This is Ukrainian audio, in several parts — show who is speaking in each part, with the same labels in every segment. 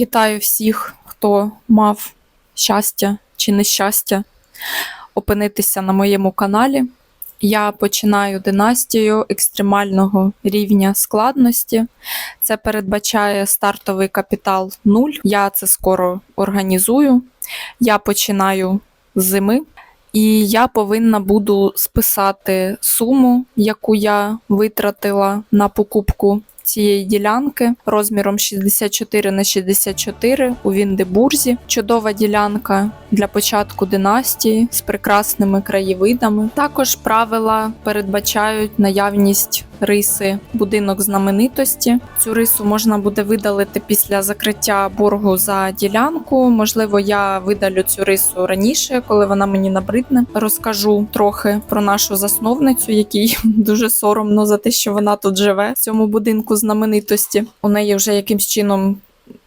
Speaker 1: Вітаю всіх, хто мав щастя чи нещастя опинитися на моєму каналі. Я починаю династію екстремального рівня складності. Це передбачає стартовий капітал 0. Я це скоро організую. Я починаю з зими, і я повинна буду списати суму, яку я витратила на покупку цієї ділянки розміром 64 на 64 у Віндебурзі. Чудова ділянка для початку династії з прекрасними краєвидами. Також правила передбачають наявність риси будинок знаменитості. Цю рису можна буде видалити після закриття боргу за ділянку. Можливо, я видалю цю рису раніше, коли вона мені набридне. Розкажу трохи про нашу засновницю, якій дуже соромно за те, що вона тут живе в цьому будинку знаменитості. У неї вже якимсь чином.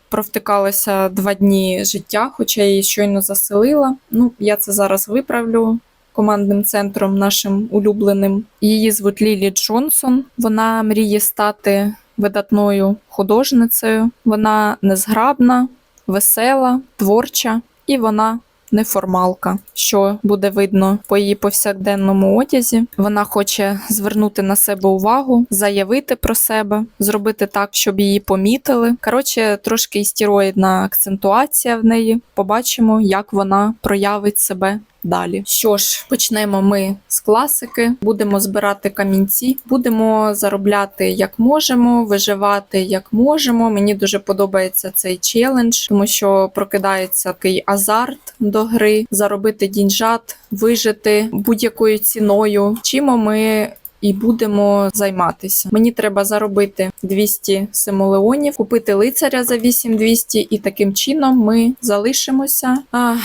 Speaker 1: Провтикалося два дні життя, хоча її щойно заселила. Ну, я це зараз виправлю командним центром нашим улюбленим. Її звуть Лілі Джонсон. Вона мріє стати видатною художницею. Вона незграбна, весела, творча і вона. Неформалка, що буде видно по її повсякденному одязі. Вона хоче звернути на себе увагу, заявити про себе, зробити так, щоб її помітили. Коротше, трошки істероїдна акцентуація в неї. Побачимо, як вона проявить себе далі. Що ж, почнемо ми з класики. Будемо збирати камінці, будемо заробляти як можемо, виживати як можемо. Мені дуже подобається цей челендж, тому що прокидається такий азарт до гри, заробити дінжат, вижити будь-якою ціною. Чимо ми. І будемо займатися. Мені треба заробити 200 симолеонів, купити лицаря за 8200, і таким чином ми залишимося. Ах,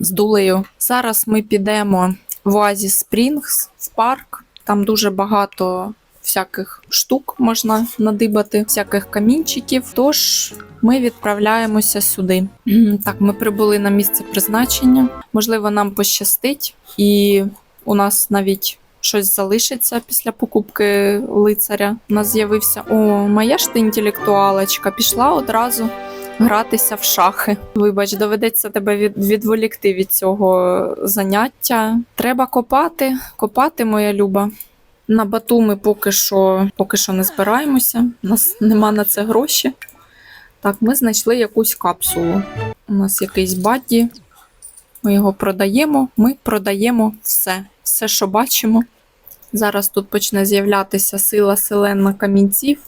Speaker 1: з дулею. Зараз ми підемо в Оазіс Спрінгс в парк. Там дуже багато всяких штук можна надибати, всяких камінчиків. Тож ми відправляємося сюди. Так, ми прибули на місце призначення. Можливо, нам пощастить, і у нас навіть. Щось залишиться після покупки лицаря. У нас з'явився о, моя ж ти інтелектуалочка. Пішла одразу гратися в шахи. Вибач, доведеться тебе відволікти від цього заняття. Треба копати, копати, моя люба. На бату ми поки що, поки що не збираємося. У нас нема на це гроші. Так, ми знайшли якусь капсулу. У нас якийсь бадді. Ми його продаємо. Ми продаємо все. Все, що бачимо. Зараз тут почне з'являтися сила селена камінців.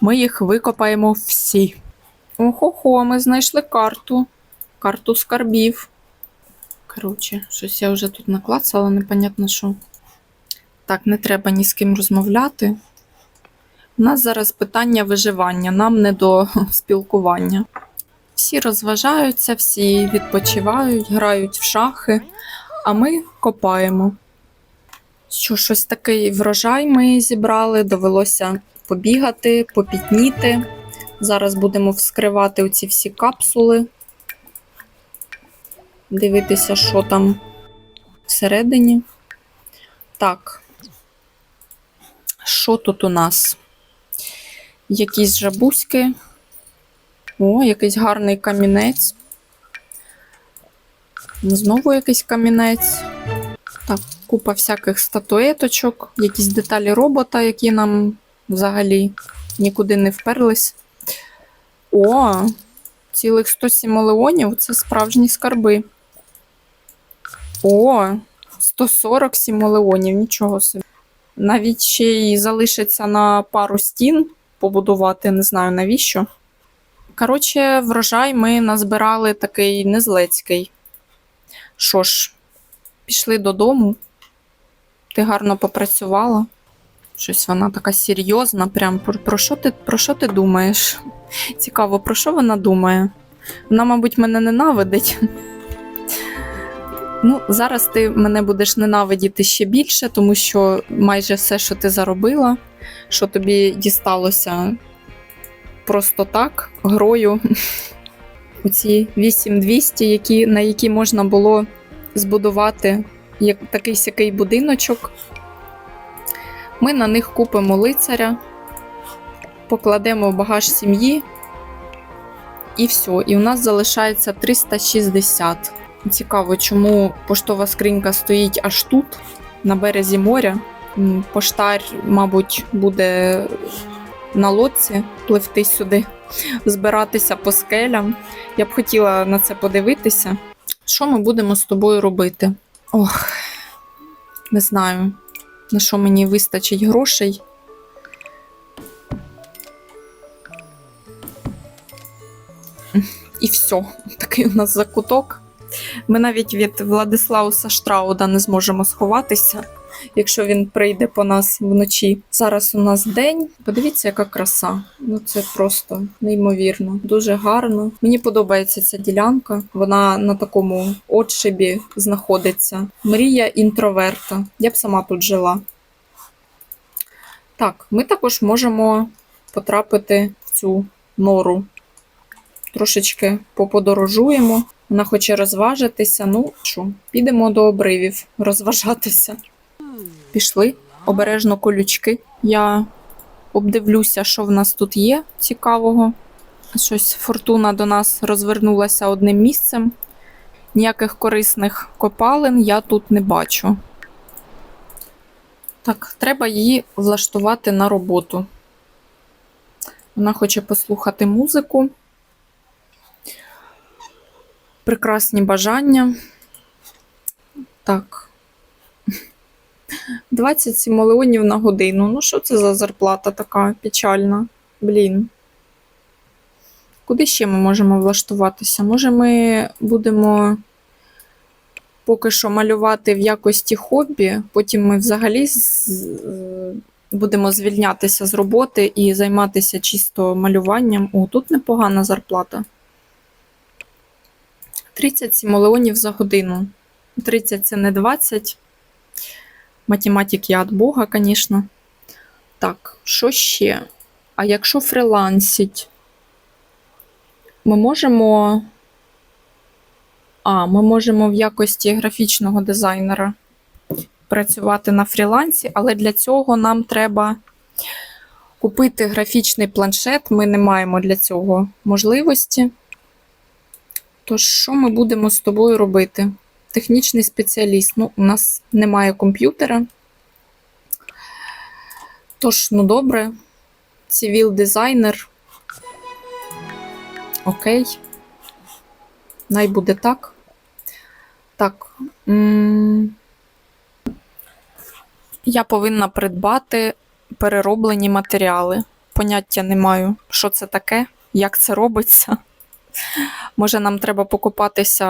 Speaker 1: Ми їх викопаємо всі. Охо-хо, ми знайшли карту. Карту скарбів. Коротше, щось я вже тут наклацала, непонятно що. Так, не треба ні з ким розмовляти. У нас зараз питання виживання, нам не до спілкування. Всі розважаються, всі відпочивають, грають в шахи, а ми копаємо. Що щось такий врожай ми зібрали, довелося побігати, попітніти. Зараз будемо вскривати оці всі капсули, дивитися, що там всередині. Так, що тут у нас? Якісь жабуськи. О, якийсь гарний камінець. Знову якийсь камінець. Так, купа всяких статуеточок, якісь деталі робота, які нам взагалі нікуди не вперлись. О, цілих 107 мільйонів це справжні скарби. О, 147 мільйонів, нічого собі. Навіть ще й залишиться на пару стін побудувати, не знаю навіщо. Коротше, врожай ми назбирали такий незлецький. Що ж, пішли додому. Ти гарно попрацювала. Щось вона така серйозна. Прям про, що ти про що ти думаєш? Цікаво, про що вона думає? Вона, мабуть, мене ненавидить. Ну, зараз ти мене будеш ненавидіти ще більше, тому що майже все, що ти заробила, що тобі дісталося просто так, грою. Оці 8200, які, на які можна було збудувати як, такий сякий будиночок. Ми на них купимо лицаря, покладемо в багаж сім'ї, І все. І у нас залишається 360. Цікаво, чому поштова скринька стоїть аж тут, на березі моря. Поштар, мабуть, буде на лодці пливти сюди, збиратися по скелям. Я б хотіла на це подивитися. Що ми будемо з тобою робити? Ох, не знаю, на що мені вистачить грошей. І все, такий у нас закуток. Ми навіть від Владислауса Штрауда не зможемо сховатися, якщо він прийде по нас вночі. Зараз у нас день. Подивіться, яка краса. Ну це просто неймовірно, дуже гарно. Мені подобається ця ділянка. Вона на такому отшибі знаходиться. Мрія інтроверта. Я б сама тут жила. Так, ми також можемо потрапити в цю нору. Трошечки поподорожуємо. Вона хоче розважитися. Ну що, підемо до обривів розважатися. Пішли обережно колючки. Я обдивлюся, що в нас тут є цікавого. Щось фортуна до нас розвернулася одним місцем. Ніяких корисних копалин я тут не бачу. Так, треба її влаштувати на роботу. Вона хоче послухати музику. Прекрасні бажання. Так. 27 мільйонів на годину. Ну, що це за зарплата така печальна? Блін. Куди ще ми можемо влаштуватися? Може, ми будемо поки що малювати в якості хобі, потім ми взагалі будемо звільнятися з роботи і займатися чисто малюванням. О, тут непогана зарплата. 37 мільйонів за годину. 30 це не 20. Математик я від Бога, звісно. Так, що ще? А якщо фрилансить, ми можемо. А, ми можемо в якості графічного дизайнера працювати на фрілансі, але для цього нам треба купити графічний планшет. Ми не маємо для цього можливості. Тож, що ми будемо з тобою робити? Технічний спеціаліст. Ну, у нас немає комп'ютера. Тож, ну добре. Цивіл дизайнер. Окей. Най буде так. Так. Я повинна придбати перероблені матеріали. Поняття не маю, що це таке, як це робиться. Може, нам треба покупатися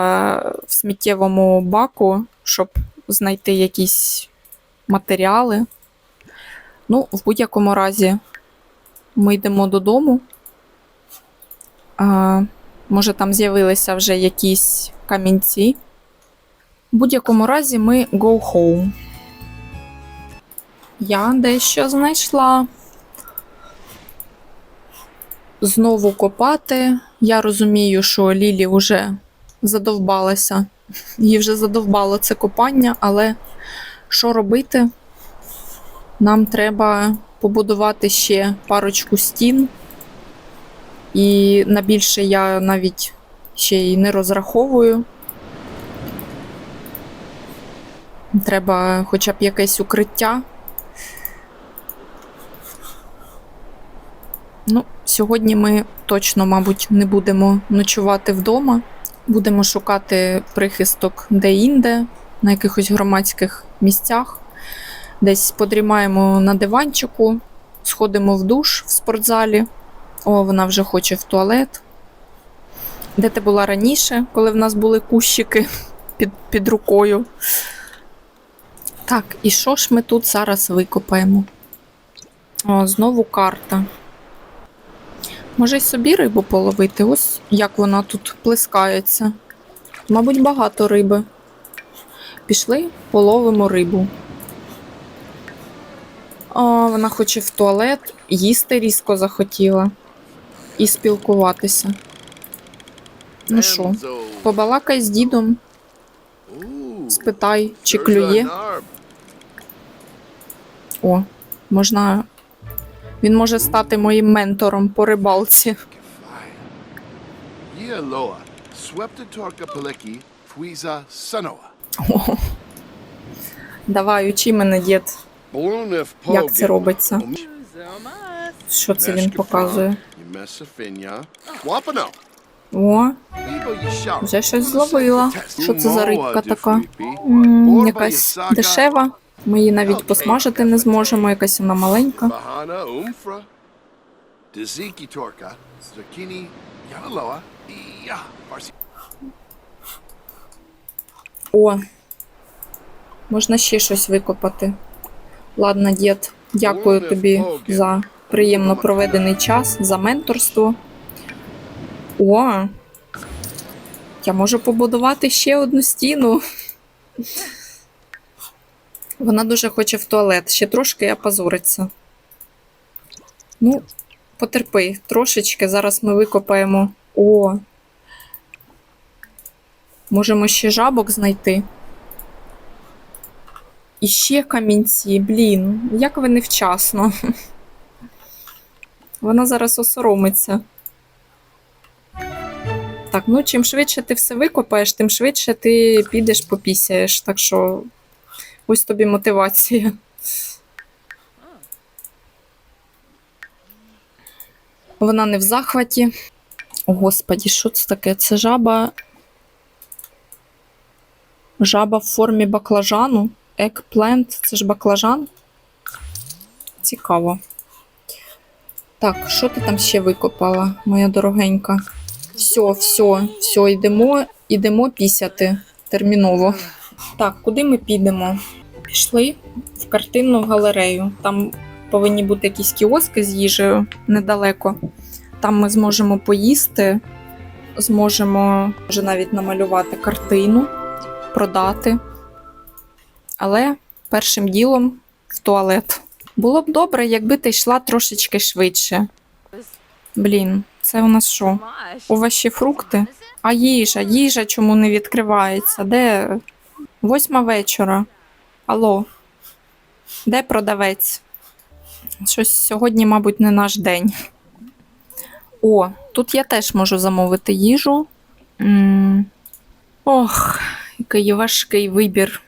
Speaker 1: в сміттєвому баку, щоб знайти якісь матеріали. Ну, в будь-якому разі, ми йдемо додому. А, може, там з'явилися вже якісь камінці. В будь-якому разі ми go home. Я дещо знайшла. Знову копати. Я розумію, що Лілі вже задовбалася. Їй вже задовбало це копання, але що робити? Нам треба побудувати ще парочку стін. І на більше я навіть ще й не розраховую. Треба хоча б якесь укриття. Ну, сьогодні ми точно, мабуть, не будемо ночувати вдома. Будемо шукати прихисток де-інде, на якихось громадських місцях. Десь подрімаємо на диванчику, сходимо в душ в спортзалі. О, вона вже хоче в туалет. Де ти була раніше, коли в нас були кущики під, під рукою? Так, і що ж ми тут зараз викопаємо? О, знову карта. Може й собі рибу половити? Ось як вона тут плескається. Мабуть, багато риби. Пішли, половимо рибу. А, вона хоче в туалет, їсти різко захотіла і спілкуватися. Ну що, побалакай з дідом, спитай, чи клює. О, можна. Він може стати моїм ментором по рибалці. О. Давай, учи мене, дід. Як це робиться? Що це він показує? О, вже щось зловила. Що це за рибка така? М, якась дешева. Ми її навіть посмажити не зможемо, якась вона маленька. О, можна ще щось викопати. Ладно, дід, дякую тобі за приємно проведений час, за менторство. О, я можу побудувати ще одну стіну. Вона дуже хоче в туалет. Ще трошки я позориться. Ну, потерпи, трошечки. Зараз ми викопаємо. О. Можемо ще жабок знайти. І ще камінці, блін, як ви невчасно. Вона зараз осоромиться. Так, ну чим швидше ти все викопаєш, тим швидше ти підеш попісяєш. Так що ось тобі мотивація. Вона не в захваті. О, Господі, що це таке? Це жаба. Жаба в формі баклажану. Екплент, це ж баклажан. Цікаво. Так, що ти там ще викопала, моя дорогенька? Все, все, все, йдемо, йдемо пісяти терміново. Так, куди ми підемо? Пішли в картинну галерею. Там повинні бути якісь кіоски з їжею недалеко. Там ми зможемо поїсти, зможемо вже навіть намалювати картину, продати. Але першим ділом в туалет. Було б добре, якби ти йшла трошечки швидше. Блін, це у нас що? Овочі, фрукти? А їжа, їжа чому не відкривається? Де? Восьма вечора. Алло. Де продавець? Щось сьогодні, мабуть, не наш день. О, тут я теж можу замовити їжу. Ох, який важкий вибір.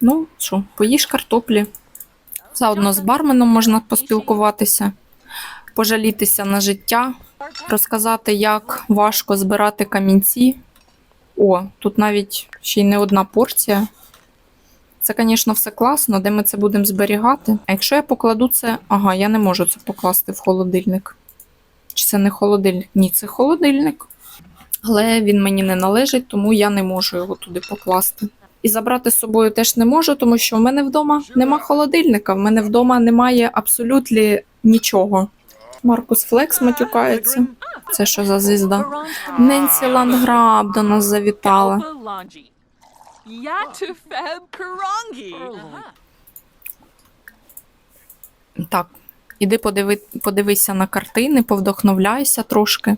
Speaker 1: Ну, що, поїж картоплі. Заодно з барменом можна поспілкуватися, пожалітися на життя, розказати, як важко збирати камінці. О, тут навіть ще й не одна порція. Це, звісно, все класно, де ми це будемо зберігати. А якщо я покладу це. Ага, я не можу це покласти в холодильник. Чи це не холодильник? Ні, це холодильник. Але він мені не належить, тому я не можу його туди покласти. І забрати з собою теж не можу, тому що в мене вдома нема холодильника, в мене вдома немає абсолютно нічого. Маркус Флекс матюкається. Це що за звізда? Ненсі Ланграб до нас завітала. Так, іди подиви, подивися на картини, повдохновляйся трошки.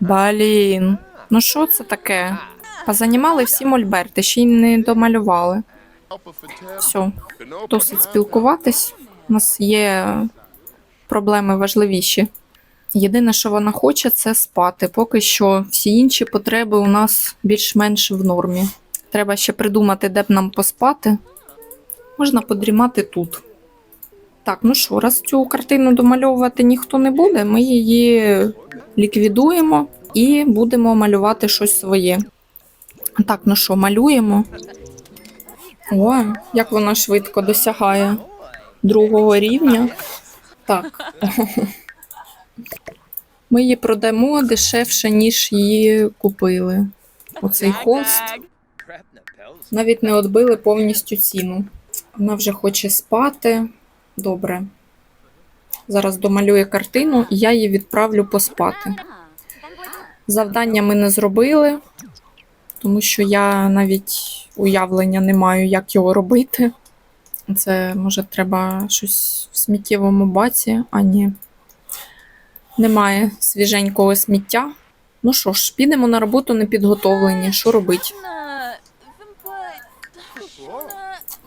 Speaker 1: Блін, ну що це таке? Позанімали всі мольберти, ще й не домалювали. Все, досить спілкуватись. У нас є проблеми важливіші. Єдине, що вона хоче, це спати. Поки що всі інші потреби у нас більш-менш в нормі. Треба ще придумати, де б нам поспати. Можна подрімати тут. Так, ну що, раз цю картину домальовувати ніхто не буде, ми її ліквідуємо і будемо малювати щось своє. Так, ну що, малюємо. О, як вона швидко досягає другого рівня. Так. Ми її продамо дешевше, ніж її купили. Оцей холст навіть не відбили повністю ціну. Вона вже хоче спати. Добре. Зараз домалює картину, і я її відправлю поспати. Завдання ми не зробили, тому що я навіть уявлення не маю, як його робити. Це, може, треба щось в сміттєвому баці, а ні. Немає свіженького сміття. Ну що ж, підемо на роботу непідготовлені. Що робить?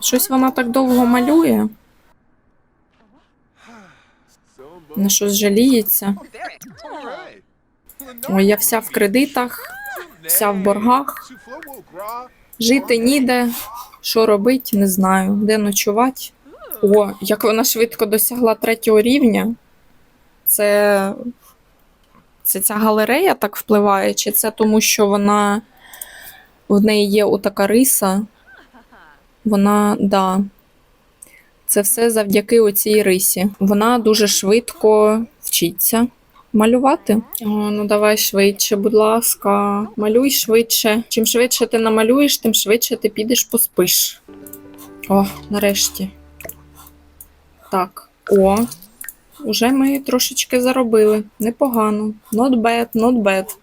Speaker 1: Щось вона так довго малює. На щось жаліється. Ой, я вся в кредитах, вся в боргах. Жити ніде. Що робить, не знаю. Де ночувати. О, як вона швидко досягла третього рівня. Це. Це ця галерея так впливає, чи це тому, що вона в неї є отака риса? Вона, да. Це все завдяки оцій рисі. Вона дуже швидко вчиться малювати. О, ну давай швидше, будь ласка, малюй швидше. Чим швидше ти намалюєш, тим швидше ти підеш поспиш. О, нарешті. Так, о. Уже ми трошечки заробили. Непогано. Not bad, not bad.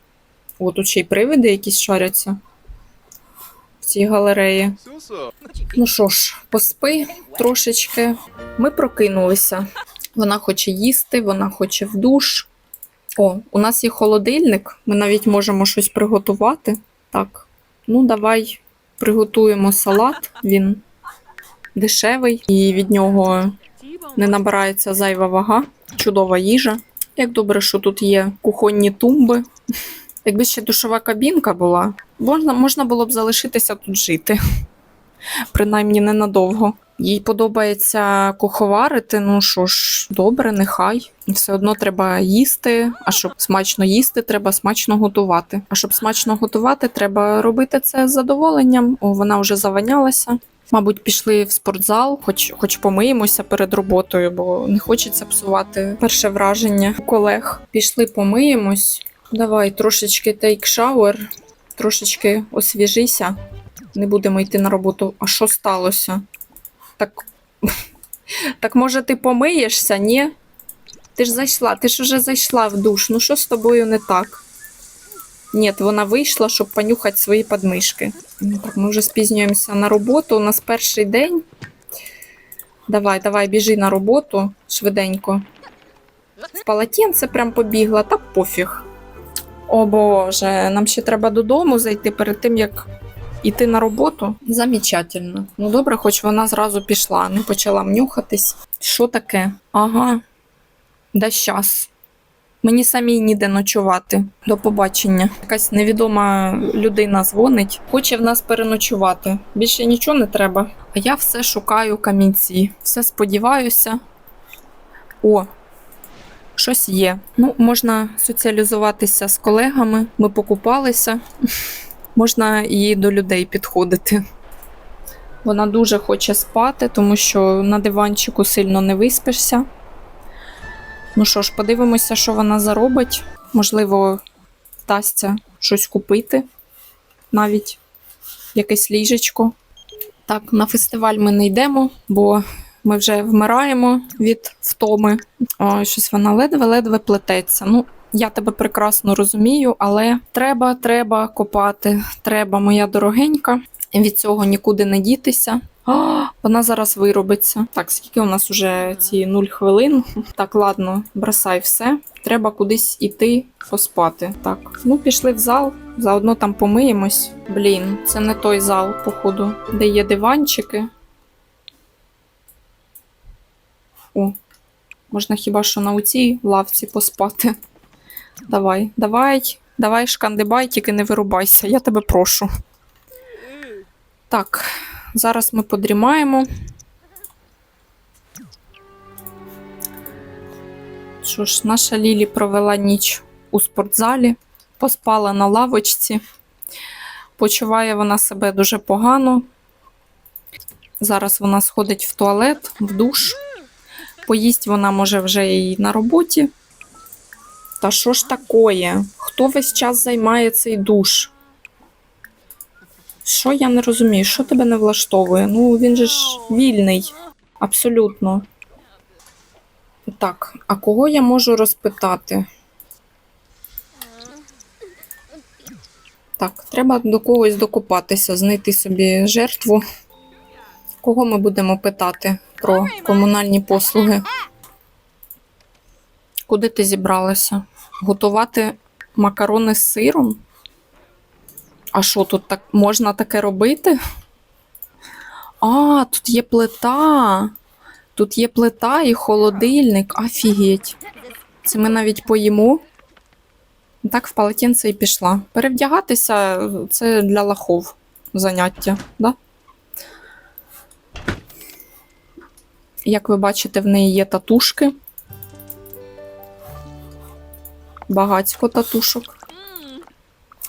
Speaker 1: О, тут ще й привиди якісь шаряться в цій галереї. Ну що ж, поспи трошечки. Ми прокинулися. Вона хоче їсти, вона хоче в душ. О, у нас є холодильник, ми навіть можемо щось приготувати. Так, ну давай приготуємо салат. Він дешевий і від нього не набирається зайва вага. Чудова їжа. Як добре, що тут є кухонні тумби. Якби ще душова кабінка була, можна, можна було б залишитися тут жити принаймні ненадовго. Їй подобається куховарити, ну що ж, добре, нехай. Все одно треба їсти. А щоб смачно їсти, треба смачно готувати. А щоб смачно готувати, треба робити це з задоволенням. О, вона вже заванялася. Мабуть, пішли в спортзал, хоч, хоч помиємося перед роботою, бо не хочеться псувати перше враження колег. Пішли помиємось. Давай трошечки тейк шауер, трошечки освіжися не будемо йти на роботу. А що сталося? Так, так може ти помиєшся, ні? Ти ж зайшла, ти ж уже зайшла в душ. Ну що з тобою не так? Ні, вона вийшла, щоб понюхати свої подмишки. Ну, Так, ми вже спізнюємося на роботу. У нас перший день. Давай, давай, біжи на роботу швиденько. В полотенце прям побігла, та пофіг. О Боже, нам ще треба додому зайти перед тим, як іти на роботу. Замечательно. Ну добре, хоч вона зразу пішла, не почала мнюхатись. Що таке? Ага. Да щас. Мені самій ніде ночувати. До побачення. Якась невідома людина дзвонить, хоче в нас переночувати. Більше нічого не треба. А я все шукаю камінці. Все сподіваюся. О, щось є. Ну, можна соціалізуватися з колегами. Ми покупалися. Можна і до людей підходити. Вона дуже хоче спати, тому що на диванчику сильно не виспишся. Ну що ж, подивимося, що вона заробить. Можливо, вдасться щось купити, навіть якесь ліжечко. Так, на фестиваль ми не йдемо, бо ми вже вмираємо від втоми. О, щось вона ледве-ледве плететься. Ну, я тебе прекрасно розумію, але треба, треба копати. Треба, моя дорогенька. Від цього нікуди не дітися. А, вона зараз виробиться. Так, скільки у нас уже ці 0 хвилин. Так, ладно, бросай все. Треба кудись іти поспати. Так, ну пішли в зал, заодно там помиємось. Блін, це не той зал, походу, де є диванчики. О, можна хіба що на цій лавці поспати. Давай, давай, давай, шкандибай, тільки не вирубайся, я тебе прошу. Так, зараз ми подрімаємо. Що ж, наша Лілі провела ніч у спортзалі, поспала на лавочці. Почуває вона себе дуже погано. Зараз вона сходить в туалет, в душ. Поїсть вона може вже і на роботі. Та що ж такое? Хто весь час займає цей душ? Що я не розумію, що тебе не влаштовує? Ну, він же ж вільний. Абсолютно. Так, а кого я можу розпитати? Так, треба до когось докопатися, знайти собі жертву. Кого ми будемо питати про комунальні послуги? Куди ти зібралася? Готувати макарони з сиром? А що тут так можна таке робити? А, тут є плита. Тут є плита і холодильник. Офігеть. Це ми навіть поїмо. Так в полотенце і пішла. Перевдягатися це для лохов заняття, да? Як ви бачите, в неї є татушки. Багацько татушок.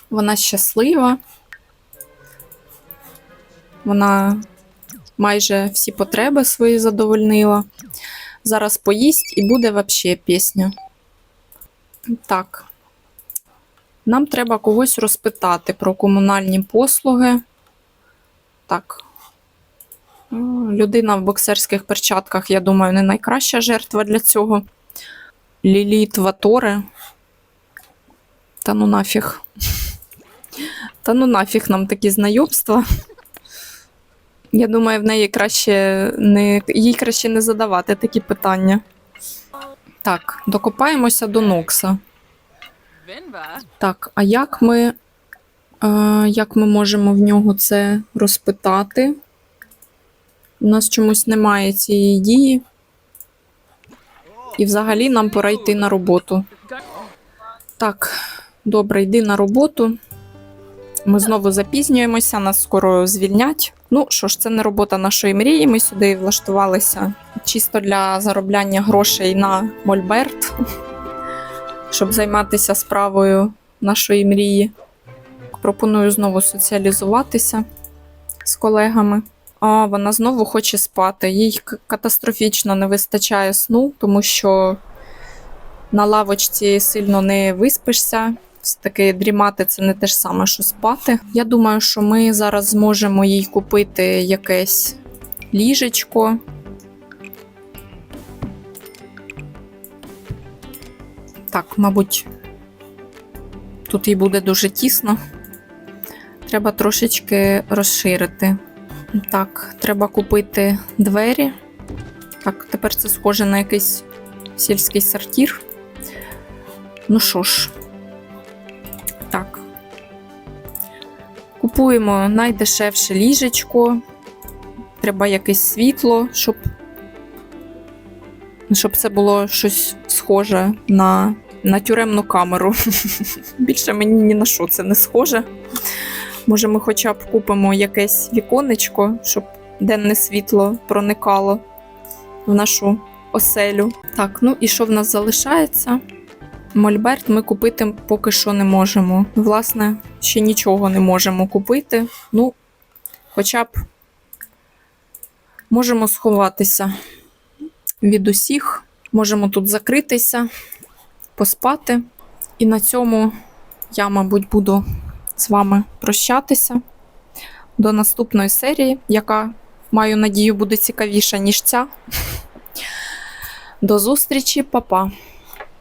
Speaker 1: Вона щаслива. Вона майже всі потреби свої задовольнила. Зараз поїсть і буде вообще пісня. Так. Нам треба когось розпитати про комунальні послуги. Так. Людина в боксерських перчатках, я думаю, не найкраща жертва для цього. Ліліт Ваторе. Та ну нафіг. Та ну нафіг нам такі знайомства. Я думаю, в неї краще не, їй краще не задавати такі питання. Так, докопаємося до Нокса. Так, а як ми, е, як ми можемо в нього це розпитати? У нас чомусь немає цієї дії. І взагалі нам пора йти на роботу. Так, добре, йди на роботу. Ми знову запізнюємося, нас скоро звільнять. Ну що ж, це не робота нашої мрії. Ми сюди влаштувалися чисто для заробляння грошей на Мольберт, щоб займатися справою нашої мрії. Пропоную знову соціалізуватися з колегами. А вона знову хоче спати. Їй катастрофічно не вистачає сну, тому що на лавочці сильно не виспишся. Все-таки дрімати це не те ж саме, що спати. Я думаю, що ми зараз зможемо їй купити якесь ліжечко. Так, мабуть, тут їй буде дуже тісно. Треба трошечки розширити. Так, треба купити двері. Так, тепер це схоже на якийсь сільський сортір. Ну що ж, так. Купуємо найдешевше ліжечко. Треба якесь світло, щоб, щоб це було щось схоже на, на тюремну камеру. Більше мені ні на що це не схоже. Може, ми хоча б купимо якесь віконечко, щоб денне світло проникало в нашу оселю. Так, ну і що в нас залишається? Мольберт ми купити поки що не можемо. Власне, ще нічого не можемо купити. Ну, хоча б можемо сховатися від усіх, можемо тут закритися, поспати. І на цьому я, мабуть, буду з вами прощатися до наступної серії, яка, маю надію, буде цікавіша, ніж ця. До зустрічі, па-па!